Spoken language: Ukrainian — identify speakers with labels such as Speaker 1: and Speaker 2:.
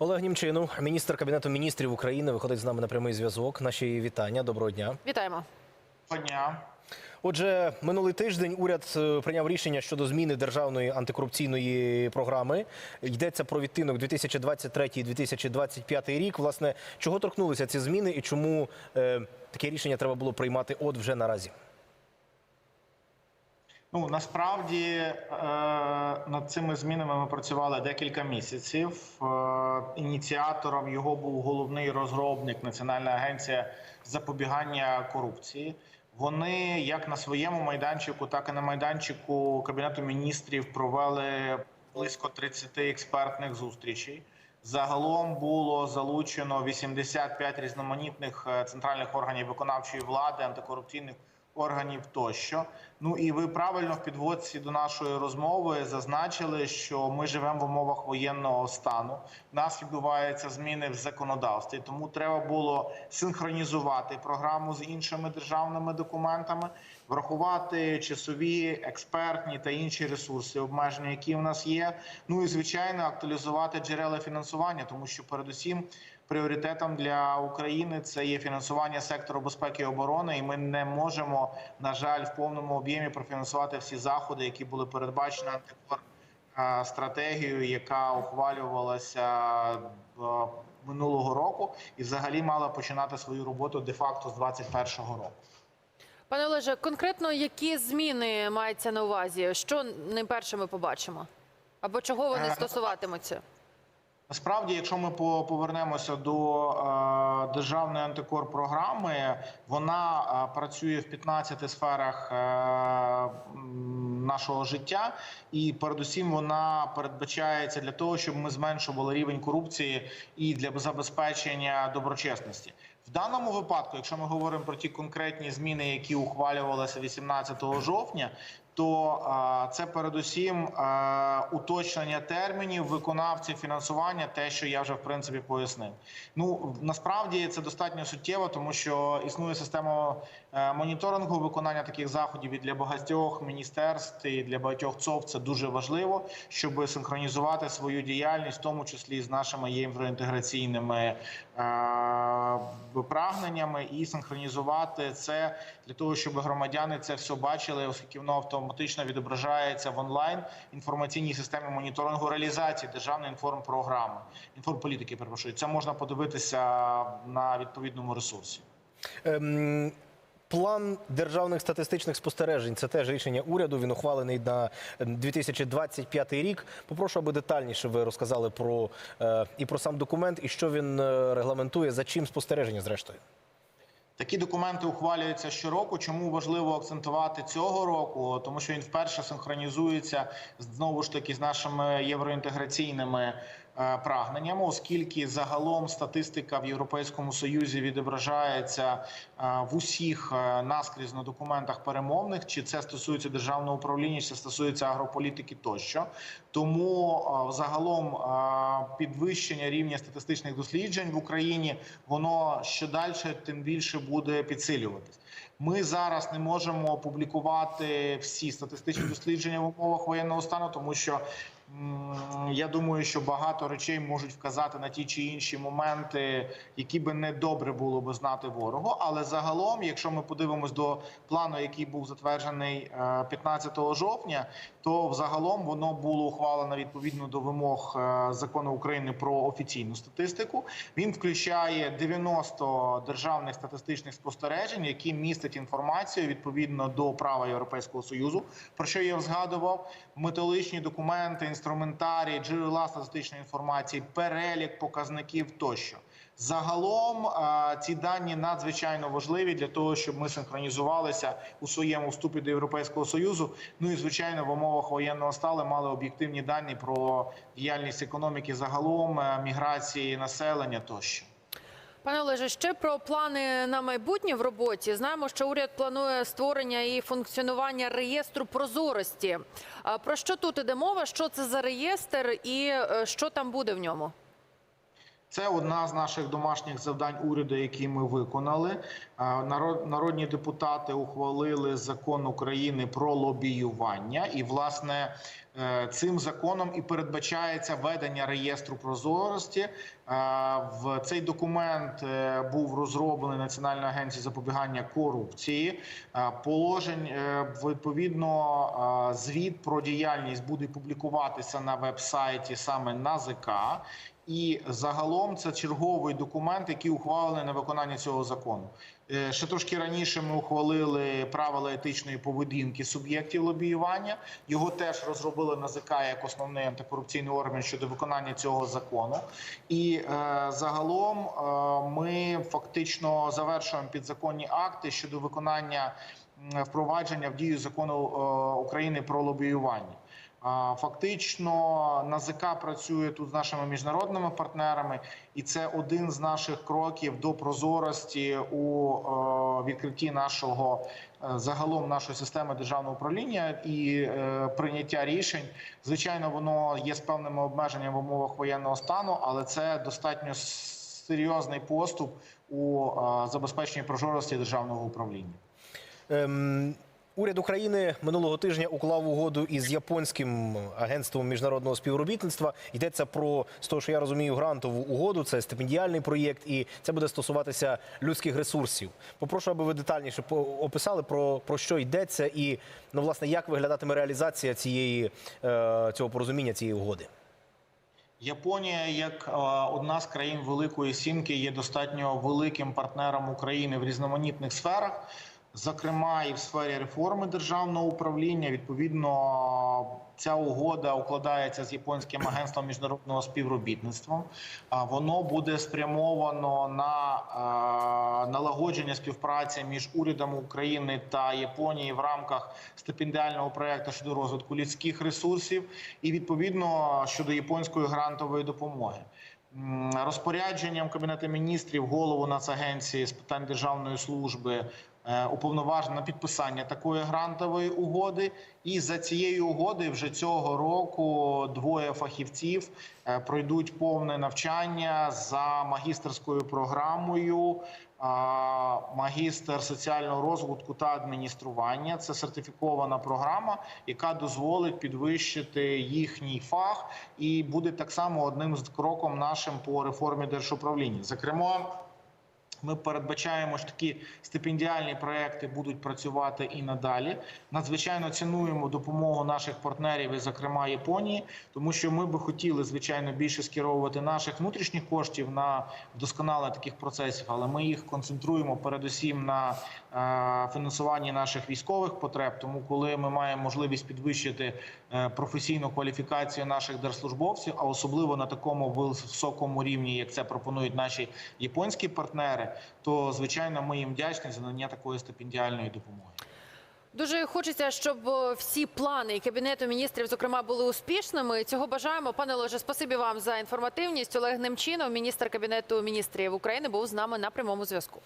Speaker 1: Олег Німчинов, міністр кабінету міністрів України, виходить з нами на прямий зв'язок. Наші вітання. Доброго дня.
Speaker 2: Вітаємо.
Speaker 3: дня.
Speaker 1: Отже, минулий тиждень уряд е, прийняв рішення щодо зміни державної антикорупційної програми. Йдеться про відтинок 2023-2025 рік. Власне, чого торкнулися ці зміни і чому е, таке рішення треба було приймати от вже наразі?
Speaker 3: Ну насправді е, над цими змінами ми працювали декілька місяців. Е, ініціатором його був головний розробник Національна агенція запобігання корупції. Вони як на своєму майданчику, так і на майданчику кабінету міністрів провели близько 30 експертних зустрічей. Загалом було залучено 85 різноманітних е, центральних органів виконавчої влади, антикорупційних органів тощо. Ну і ви правильно в підводці до нашої розмови зазначили, що ми живемо в умовах воєнного стану. У нас відбуваються зміни в законодавстві, тому треба було синхронізувати програму з іншими державними документами, врахувати часові, експертні та інші ресурси, обмеження, які в нас є. Ну і звичайно, актуалізувати джерела фінансування, тому що передусім. Пріоритетом для України це є фінансування сектору безпеки і оборони, і ми не можемо, на жаль, в повному об'ємі профінансувати всі заходи, які були передбачені антикор стратегією, яка ухвалювалася минулого року, і взагалі мала починати свою роботу де-факто з 2021 року.
Speaker 2: Пане Олеже, конкретно які зміни мається на увазі? Що найперше ми побачимо? Або чого вони
Speaker 3: Е,
Speaker 2: стосуватимуться?
Speaker 3: Насправді, якщо ми повернемося до е, державної антикорпрограми, вона е, працює в 15 сферах е, нашого життя, і передусім вона передбачається для того, щоб ми зменшували рівень корупції і для забезпечення доброчесності. В даному випадку, якщо ми говоримо про ті конкретні зміни, які ухвалювалися 18 жовтня, то це передусім уточнення термінів виконавців фінансування, те, що я вже в принципі пояснив. Ну насправді це достатньо суттєво, тому що існує система е, моніторингу виконання таких заходів і для багатьох міністерств і для багатьох ЦОВ це дуже важливо, щоб синхронізувати свою діяльність, в тому числі з нашими євроінтеграційними е, прагненнями, і синхронізувати це для того, щоб громадяни це все бачили, оскільки воно автоматично відображається в онлайн інформаційній системі моніторингу реалізації державної інформпрограми інформполітики. Перепрошую, це можна подивитися на відповідному ресурсі.
Speaker 1: Ем, План державних статистичних спостережень це теж рішення уряду. Він ухвалений на ем, 2025 рік. Попрошу, аби детальніше ви розказали про е, і про сам документ, і що він е, регламентує, за чим спостереження, зрештою.
Speaker 3: Такі документи ухвалюються щороку. Чому важливо акцентувати цього року? Тому що він вперше синхронізується знову ж таки з нашими євроінтеграційними е, прагненнями, оскільки загалом статистика в Європейському Союзі відображається е, в усіх е, наскрізно документах перемовних, чи це стосується державного управління, чи це стосується агрополітики тощо. Тому загалом підвищення рівня статистичних досліджень в Україні воно що далі, тим більше буде підсилюватись. Ми зараз не можемо опублікувати всі статистичні дослідження в умовах воєнного стану, тому що я думаю, що багато речей можуть вказати на ті чи інші моменти, які би не добре було би знати ворогу. Але загалом, якщо ми подивимось до плану, який був затверджений е, 15 жовтня, то взагалом воно було ухвалено відповідно до вимог е, закону України про офіційну статистику. Він включає 90 державних статистичних спостережень, які містять інформацію відповідно до права Європейського союзу, про що я згадував. Методичні документи, інструментарій, джерела статистичної інформації, перелік показників тощо. Загалом е, ці дані надзвичайно важливі для того, щоб ми синхронізувалися у своєму вступі до Європейського союзу. Ну і звичайно, в умовах воєнного стану мали об'єктивні дані про діяльність економіки загалом, е, міграції населення тощо.
Speaker 2: Пане Олеже, ще про плани на майбутнє в роботі. Знаємо, що уряд планує створення і функціонування реєстру прозорості. Про що тут іде мова? Що це за реєстр і е, що там буде в ньому?
Speaker 3: Це одна з наших домашніх завдань уряду, які ми виконали. Народ- Народні депутати ухвалили закон України про лобіювання, і власне е, цим законом і передбачається ведення реєстру прозорості. В цей документ е, був розроблений Національною агенцією запобігання корупції. Положень е, відповідно звіт про діяльність буде публікуватися на веб-сайті саме НАЗК. І загалом це черговий документ, який ухвалений на виконання цього закону. Е, Ще трошки раніше ми ухвалили правила етичної поведінки суб'єктів лобіювання. Його теж розробили НАЗК як основний антикорупційний орган щодо виконання цього закону. І е, загалом е, ми фактично завершуємо підзаконні акти щодо виконання впровадження в дію закону е, України про лобіювання. Фактично НАЗК працює тут з нашими міжнародними партнерами, і це один з наших кроків до прозорості у е, відкритті нашого е, загалом нашої системи державного управління і е, прийняття рішень. Звичайно, воно є з певними обмеженнями в умовах воєнного стану, але це достатньо серйозний поступ у забезпеченні прозорості державного управління.
Speaker 1: Ем, уряд України минулого тижня уклав угоду із японським агентством міжнародного співробітництва. Йдеться про з того, що я розумію, грантову угоду. Це стипендіальний проєкт, і це буде стосуватися людських ресурсів. Попрошу, аби ви детальніше описали про, про що йдеться, і ну власне як виглядатиме реалізація цієї е, цього порозуміння цієї угоди.
Speaker 3: Японія, як е, одна з країн Великої Сімки, є достатньо великим партнером України в різноманітних сферах, зокрема і в сфері реформи державного управління. Відповідно, ця угода укладається з японським агентством міжнародного співробітництва. Воно буде спрямовано на е, налагодження співпраці між урядом України та Японії в рамках стипендіального проекту щодо розвитку людських ресурсів, і відповідно щодо японської грантової допомоги. Розпорядженням Кабінету міністрів голову Нацагенції з питань державної служби е, уповноважено на підписання такої грантової угоди. І за цією угодою вже цього року двоє фахівців е, пройдуть повне навчання за магістерською програмою. Магістр соціального розвитку та адміністрування це сертифікована програма, яка дозволить підвищити їхній фах, і буде так само одним з кроком нашим по реформі держуправління. Зокрема, ми передбачаємо, що такі стипендіальні проекти будуть працювати і надалі. Надзвичайно цінуємо допомогу наших партнерів, і зокрема Японії, тому що ми би хотіли звичайно більше скеровувати наших внутрішніх коштів на вдосконалення таких процесів, але ми їх концентруємо передусім на е, фінансуванні наших військових потреб. Тому, коли ми маємо можливість підвищити е, професійну кваліфікацію наших держслужбовців, а особливо на такому високому рівні, як це пропонують наші японські партнери, то звичайно ми їм вдячні за надання такої стипендіальної допомоги.
Speaker 2: Дуже хочеться, щоб е, всі плани кабінету міністрів, зокрема, були успішними. Цього бажаємо. Пане Ложе, спасибі вам за інформативність. Олег Немчинов, міністр кабінету міністрів України, був з нами на прямому зв'язку.